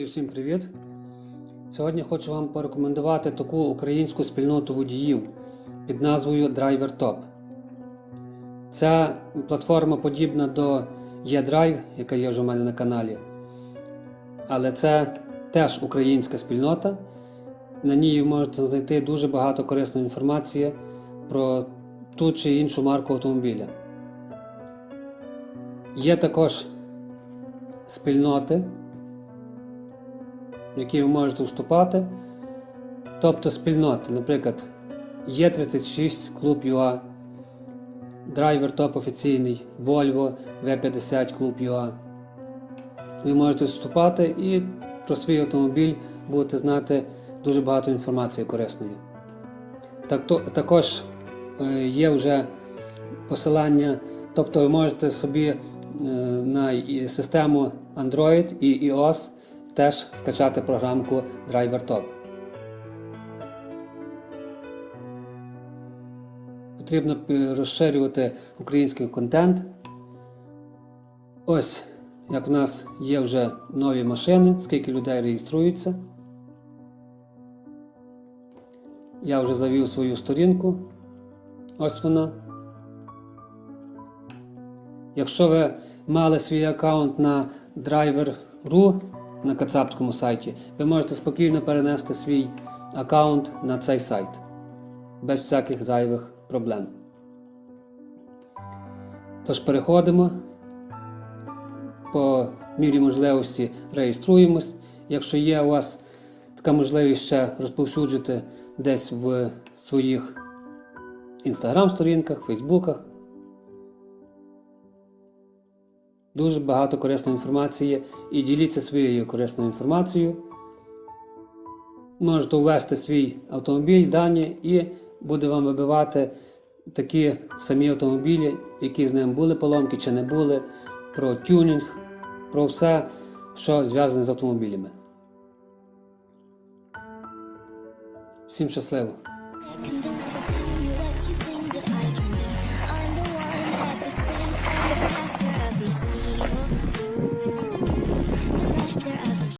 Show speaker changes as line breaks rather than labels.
Усім привіт! Сьогодні хочу вам порекомендувати таку українську спільноту водіїв під назвою Driver Top. Ця платформа подібна до eDrive, яка є вже у мене на каналі. Але це теж українська спільнота. На ній ви можете знайти дуже багато корисної інформації про ту чи іншу марку автомобіля. Є також спільноти, в які ви можете вступати. Тобто спільноти, наприклад, Є36 Клуб ЮА, Драйвер Топ офіційний, Volvo V50 Клуб ЮА. Ви можете вступати і про свій автомобіль будете знати дуже багато інформації корисної. Так, то, також е, є вже посилання, тобто ви можете собі е, на систему Android і iOS теж скачати програмку Driver Top. Потрібно розширювати український контент. Ось як в нас є вже нові машини, скільки людей реєструється. Я вже завів свою сторінку. Ось вона. Якщо ви мали свій аккаунт на Driver.ru на кацапському сайті, ви можете спокійно перенести свій аккаунт на цей сайт без всяких зайвих проблем. Тож переходимо, по мірі можливості реєструємось. Якщо є у вас така можливість ще розповсюджити десь в своїх інстаграм-сторінках, фейсбуках. Дуже багато корисної інформації і діліться своєю корисною інформацією. Можете ввести свій автомобіль, дані і буде вам вибивати такі самі автомобілі, які з ним були поломки чи не були, про тюнінг, про все, що зв'язане з автомобілями. Всім щасливо!